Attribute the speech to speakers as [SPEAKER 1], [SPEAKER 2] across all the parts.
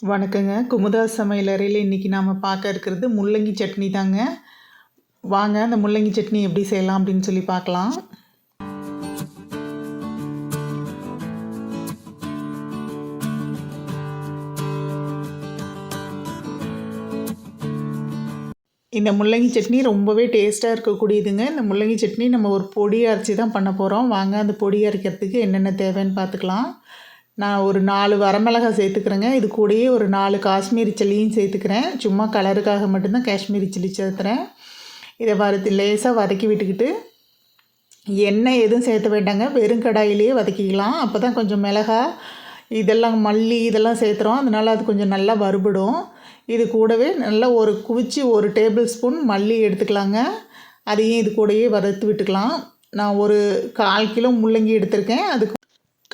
[SPEAKER 1] வணக்கங்க. குமுதா சமையலறையில் இன்றைக்கி நாம் பார்க்க இருக்கிறது முள்ளங்கி சட்னி தாங்க. வாங்க அந்த முள்ளங்கி சட்னி எப்படி செய்யலாம் அப்படின்னு சொல்லி பார்க்கலாம். இந்த முள்ளங்கி சட்னி ரொம்பவே டேஸ்ட்டாக இருக்கக்கூடியதுங்க. இந்த முள்ளங்கி சட்னி நம்ம ஒரு பொடி அரைச்சி தான் பண்ண போகிறோம் வாங்க அந்த பொடி அரைக்கிறதுக்கு என்னென்ன தேவைன்னு பார்த்துக்கலாம். நான் ஒரு நாலு வரமிளகாய் சேர்த்துக்கிறேங்க. இது கூடயே ஒரு நாலு காஷ்மீரி சில்லியும் சேர்த்துக்கிறேன். சும்மா கலருக்காக மட்டும்தான் காஷ்மீரி சில்லி சேர்த்துறேன். இதை வறுத்து லேசாக வதக்கி விட்டுக்கிட்டு எண்ணெய் எதுவும் சேர்த்த வேண்டாங்க. வெறும் கடாயிலேயே வதக்கிக்கலாம். அப்போ தான் கொஞ்சம் மிளகா இதெல்லாம் மல்லி இதெல்லாம் சேர்த்துறோம். அதனால் அது கொஞ்சம் நல்லா வறுபடும். இது கூடவே நல்லா ஒரு குவிச்சு ஒரு டேபிள் ஸ்பூன் மல்லி எடுத்துக்கலாங்க. அதையும் இது கூடயே வறுத்து விட்டுக்கலாம். நான் ஒரு கால் கிலோ முள்ளங்கி எடுத்திருக்கேன். அதுக்கு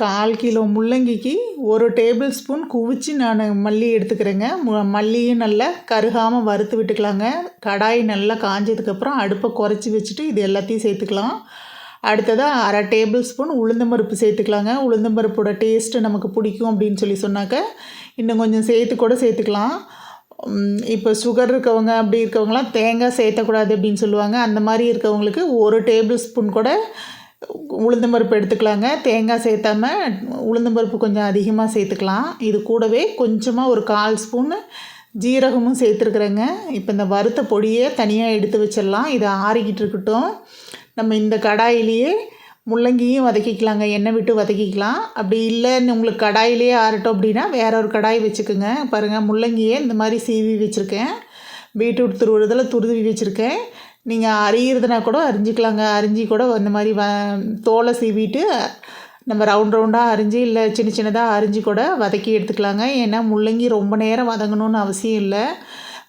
[SPEAKER 1] கால் கிலோ முள்ளங்கிக்கு ஒரு டேபிள் ஸ்பூன் குவிச்சு நான் மல்லி எடுத்துக்கிறேங்க. மல்லியும் நல்லா கருகாமல் வறுத்து விட்டுக்கலாங்க. கடாய் நல்லா காஞ்சதுக்கப்புறம் அடுப்பை குறைச்சி வச்சுட்டு இது எல்லாத்தையும் சேர்த்துக்கலாம். அடுத்ததாக அரை டேபிள் ஸ்பூன் உளுந்தம்பருப்பு சேர்த்துக்கலாங்க. உளுந்தம்பருப்போட டேஸ்ட்டு நமக்கு பிடிக்கும் அப்படின்னு சொல்லி சொன்னாக்க இன்னும் கொஞ்சம் சேர்த்து கூட சேர்த்துக்கலாம். இப்போ சுகர் இருக்கவங்க அப்படி இருக்கவங்களாம் தேங்காய் சேர்த்தக்கூடாது அப்படின்னு சொல்லுவாங்க. அந்த மாதிரி இருக்கவங்களுக்கு ஒரு டேபிள் ஸ்பூன் கூட உளுந்தம்பருப்பு எடுத்துக்கலாங்க. தேங்காய் சேர்த்தாம உளுந்தம்பருப்பு கொஞ்சம் அதிகமாக சேர்த்துக்கலாம். இது கூடவே கொஞ்சமாக ஒரு கால் ஸ்பூன்னு ஜீரகமும் சேர்த்துருக்குறேங்க. இப்போ இந்த வறுத்த பொடியை தனியாக எடுத்து வச்சிடலாம். இதை ஆறிக்கிட்டு இருக்கட்டும். நம்ம இந்த கடாயிலேயே முள்ளங்கியும் வதக்கிக்கலாங்க. எண்ணெய் விட்டு வதக்கிக்கலாம். அப்படி இல்லைன்னு உங்களுக்கு கடாயிலே ஆறட்டும் அப்படின்னா வேற ஒரு கடாய் வச்சுக்கோங்க. பாருங்கள் முள்ளங்கியே இந்த மாதிரி சீவி வச்சுருக்கேன். பீட்ரூட் துருவுறதில் துருவி வச்சுருக்கேன். நீங்கள் அரியிறதுனா கூட அறிஞ்சிக்கலாங்க. அறிஞ்சி கூட இந்த மாதிரி வ தோலை சீவிட்டு நம்ம ரவுண்ட் ரவுண்டாக அரிஞ்சு இல்லை சின்ன சின்னதாக அரிஞ்சு கூட வதக்கி எடுத்துக்கலாங்க. ஏன்னா முள்ளங்கி ரொம்ப நேரம் வதங்கணும்னு அவசியம் இல்லை.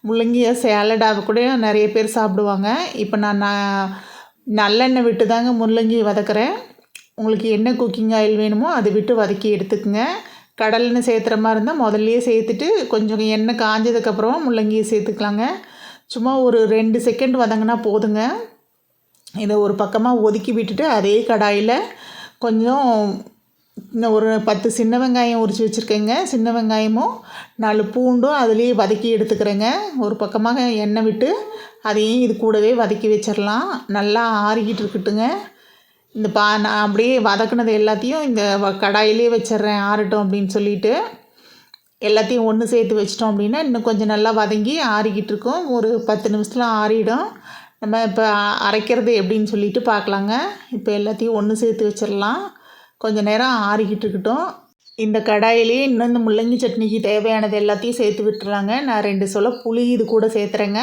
[SPEAKER 1] முள்ளங்கியை சேலடாக கூட நிறைய பேர் சாப்பிடுவாங்க. இப்போ நான் நான் நல்லெண்ணெய் விட்டு தாங்க முள்ளங்கி வதக்குறேன். உங்களுக்கு என்ன குக்கிங் ஆயில் வேணுமோ அதை விட்டு வதக்கி எடுத்துக்கோங்க. கடலெண்ணெய் சேர்த்துற மாதிரி இருந்தால் முதல்லையே சேர்த்துட்டு கொஞ்சம் எண்ணெய் காஞ்சதுக்கப்புறம் முள்ளங்கியை சேர்த்துக்கலாங்க. சும்மா ஒரு ரெண்டு செகண்ட் வதங்கினா போதுங்க. இதை ஒரு பக்கமாக ஒதுக்கி விட்டுட்டு அதே கடாயில் கொஞ்சம் ஒரு பத்து சின்ன வெங்காயம் உரித்து வச்சுருக்கேங்க. சின்ன வெங்காயமும் நாலு பூண்டும் அதுலேயே வதக்கி எடுத்துக்கிறேங்க. ஒரு பக்கமாக எண்ணெய் விட்டு அதையும் இது கூடவே வதக்கி வச்சிடலாம் நல்லா ஆறிக்கிட்டு இருக்கட்டுங்க. இந்த பா நான் அப்படியே வதக்குனது எல்லாத்தையும் இந்த கடாயிலே வச்சிட்றேன் ஆறட்டும் அப்படின்னு சொல்லிட்டு. எல்லாத்தையும் ஒன்று சேர்த்து வச்சிட்டோம் அப்படின்னா இன்னும் கொஞ்சம் நல்லா வதங்கி ஆறிக்கிட்டு இருக்கும் ஒரு பத்து நிமிஷத்தில் ஆறிடும். நம்ம இப்போ அரைக்கிறது எப்படின்னு சொல்லிட்டு பார்க்கலாங்க. இப்போ எல்லாத்தையும் ஒன்று சேர்த்து வச்சிடலாம். கொஞ்சம் நேரம் ஆறிக்கிட்டு இருக்கட்டும் இந்த கடாயிலே இன்னும் இந்த முள்ளங்கி சட்னிக்கு தேவையானது எல்லாத்தையும் சேர்த்து விட்டுறாங்க நான் ரெண்டு சொல்ல புளி இது கூட சேர்த்துறேங்க.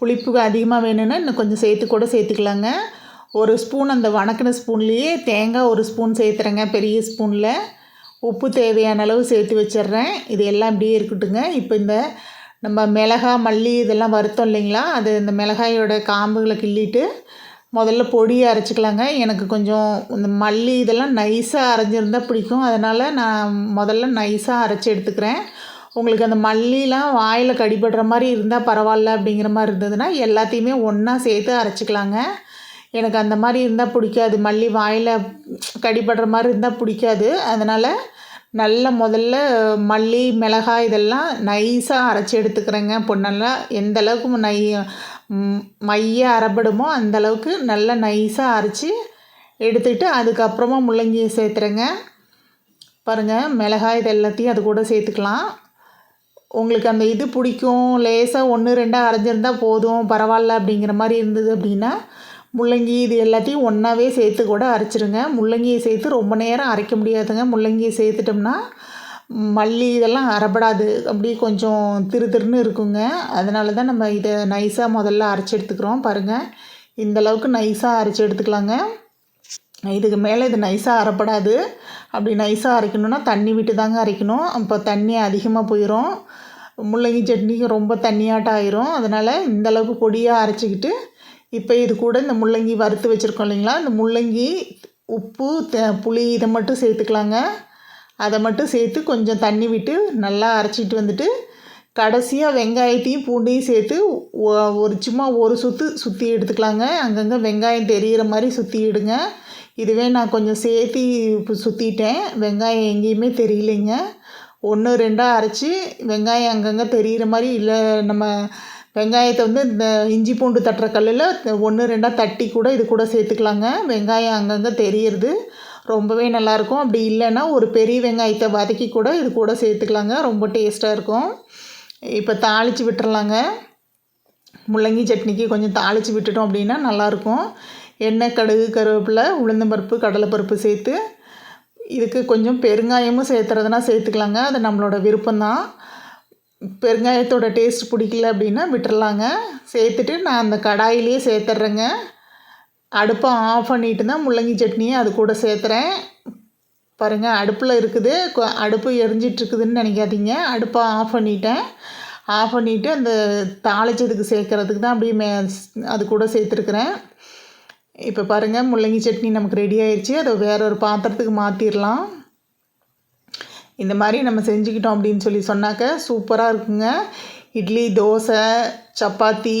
[SPEAKER 1] புளிப்பு அதிகமாக வேணும்னா இன்னும் கொஞ்சம் சேர்த்து கூட சேர்த்துக்கலாங்க. ஒரு ஸ்பூன் அந்த வணக்கின ஸ்பூன்லேயே தேங்காய் ஒரு ஸ்பூன் சேர்த்துறேங்க. பெரிய ஸ்பூனில். உப்பு தேவையான அளவு சேர்த்து வச்சிட்றேன். இது எல்லாம் இப்படியே இருக்கட்டுங்க இப்போ இந்த நம்ம மிளகா மல்லி இதெல்லாம் வருத்தம் இல்லைங்களா? அது இந்த மிளகாயோட காம்புகளை கிள்ளிட்டு முதல்ல பொடியை அரைச்சிக்கலாங்க. எனக்கு கொஞ்சம் இந்த மல்லி இதெல்லாம் நைஸாக அரைஞ்சிருந்தால் பிடிக்கும். அதனால் நான் முதல்ல நைஸாக அரைச்சி எடுத்துக்கிறேன். உங்களுக்கு அந்த மல்லிலாம் வாயில் கடிபடுற மாதிரி இருந்தால் பரவாயில்ல அப்படிங்கிற மாதிரி இருந்ததுன்னா எல்லாத்தையுமே ஒன்றா சேர்த்து அரைச்சிக்கலாங்க. எனக்கு அந்த மாதிரி இருந்தால் பிடிக்காது. மல்லி வாயில் கடிபடுற மாதிரி இருந்தால் பிடிக்காது. அதனால் நல்ல முதல்ல மல்லி மிளகாய் இதெல்லாம் நைஸாக அரைச்சி எடுத்துக்கிறேங்க. இப்போ நல்லா எந்த அளவுக்கு நை மைய அரைப்படுமோ அந்தளவுக்கு நல்லா நைஸாக அரைச்சி எடுத்துக்கிட்டு அதுக்கப்புறமா முள்ளங்கியை சேர்த்துறேங்க. பாருங்கள் மிளகாய் இது எல்லாத்தையும் அது கூட சேர்த்துக்கலாம். உங்களுக்கு அந்த இது பிடிக்கும். லேசாக ஒன்று ரெண்டாக அரைஞ்சிருந்தா போதும். பரவாயில்ல அப்படிங்கிற மாதிரி இருந்தது அப்படின்னா முள்ளங்கி இது எல்லாத்தையும் ஒன்றாவே சேர்த்து கூட அரைச்சிருங்க. முள்ளங்கியை சேர்த்து ரொம்ப நேரம் அரைக்க முடியாதுங்க. முள்ளங்கியை சேர்த்துட்டோம்னா மல்லி இதெல்லாம் அரைப்படாது. அப்படி கொஞ்சம் திரு திருன்னு இருக்குங்க. அதனால தான் நம்ம இதை நைஸாக முதல்ல அரைச்சி எடுத்துக்கிறோம். பாருங்கள் இந்த அளவுக்கு நைஸாக அரைச்சி எடுத்துக்கலாங்க. இதுக்கு மேலே இது நைஸாக அரைப்படாது. அப்படி நைஸாக அரைக்கணுன்னா தண்ணி விட்டு தாங்க அரைக்கணும். அப்போ தண்ணி அதிகமாக போயிடும் முள்ளங்கி சட்னிக்கு ரொம்ப தண்ணியாட்டம் ஆயிரும். அதனால் இந்த அளவுக்கு பொடியாக அரைச்சிக்கிட்டு இப்போ இது கூட இந்த முள்ளங்கி வறுத்து வச்சுருக்கோம் இல்லைங்களா? இந்த முள்ளங்கி உப்பு புளி இதை மட்டும் சேர்த்துக்கலாங்க. அதை மட்டும் சேர்த்து கொஞ்சம் தண்ணி விட்டு நல்லா அரைச்சிட்டு வந்துட்டு கடைசியாக வெங்காயத்தையும் பூண்டையும் சேர்த்து ஒரு சும்மா ஒரு சுற்று சுற்றி எடுத்துக்கலாங்க. அங்கங்கே வெங்காயம் தெரிகிற மாதிரி சுற்றிடுங்க இதுவே நான் கொஞ்சம் சேர்த்து இப்போ சுற்றிட்டேன் வெங்காயம் எங்கேயுமே தெரியலைங்க. ஒன்று ரெண்டாக அரைச்சி வெங்காயம் அங்கங்கே தெரிகிற மாதிரி இல்லை நம்ம வெங்காயத்தை வந்து இந்த இஞ்சி பூண்டு தட்டுற கல்லில் ஒன்று ரெண்டாக தட்டி கூட இது கூட சேர்த்துக்கலாங்க. வெங்காயம் அங்கங்கே தெரியுது ரொம்பவே நல்லாயிருக்கும். அப்படி இல்லைன்னா ஒரு பெரிய வெங்காயத்தை வதக்கி கூட இது கூட சேர்த்துக்கலாங்க. ரொம்ப டேஸ்ட்டாக இருக்கும். இப்போ தாளித்து விட்டுறலாங்க. முள்ளங்கி சட்னிக்கு கொஞ்சம் தாளித்து விட்டுட்டோம் அப்படின்னா நல்லாயிருக்கும். எண்ணெய் கடுகு கருவேப்பிலை உளுந்தம்பருப்பு கடலைப்பருப்பு சேர்த்து இதுக்கு கொஞ்சம் பெருங்காயமும் சேர்த்துறதுனா சேர்த்துக்கலாங்க. அது நம்மளோட விருப்பம்தான். பெருங்காயத்தோட டேஸ்ட் பிடிக்கல அப்படின்னா விட்டுறலாங்க. சேர்த்துட்டு நான் அந்த கடாயிலேயே சேர்த்துட்றேங்க அடுப்பை ஆஃப் பண்ணிட்டு தான் முள்ளங்கி சட்னியை அது கூட சேர்த்துறேன். பாருங்கள் அடுப்பில் இருக்குது. அடுப்பு எரிஞ்சிட்ருக்குதுன்னு நினைக்காதீங்க. அடுப்பை ஆஃப் பண்ணிட்டேன். ஆஃப் பண்ணிவிட்டு அந்த தாளிச்சதுக்கு சேர்க்குறதுக்கு தான் அப்படியே மே அது கூட சேர்த்துருக்குறேன். இப்போ பாருங்கள் முள்ளங்கி சட்னி நமக்கு ரெடி ஆயிடுச்சு அதை வேற ஒரு பாத்திரத்துக்கு மாற்றிடலாம் இந்த மாதிரி நம்ம செஞ்சுக்கிட்டோம் அப்படின்னு சொல்லி சொன்னாக்க சூப்பராக இருக்குங்க. இட்லி தோசை சப்பாத்தி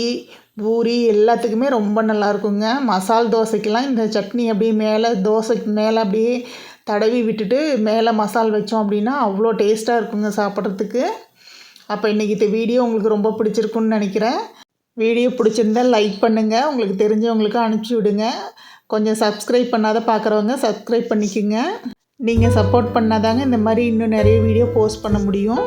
[SPEAKER 1] பூரி எல்லாத்துக்குமே ரொம்ப நல்லா இருக்குங்க. மசால் தோசைக்கெல்லாம் இந்த சட்னி அப்படியே மேலே தோசைக்கு மேலே அப்படியே தடவி விட்டுட்டு மேலே மசால் வச்சோம் அப்படின்னா அவ்வளோ டேஸ்ட்டாக இருக்குங்க சாப்பிட்றதுக்கு. அப்போ இன்றைக்கி இந்த வீடியோ உங்களுக்கு ரொம்ப பிடிச்சிருக்குன்னு நினைக்கிறேன். வீடியோ பிடிச்சிருந்தா லைக் பண்ணுங்கள் உங்களுக்கு தெரிஞ்சவங்களுக்கு அனுப்பிச்சி விடுங்க. கொஞ்சம் சப்ஸ்கிரைப் பண்ணாத பார்க்குறவங்க சப்ஸ்கிரைப் பண்ணிக்கோங்க. நீங்கள் சப்போர்ட் பண்ணாதாங்க இந்த மாதிரி இன்னும் நிறைய வீடியோ போஸ்ட் பண்ண முடியும்.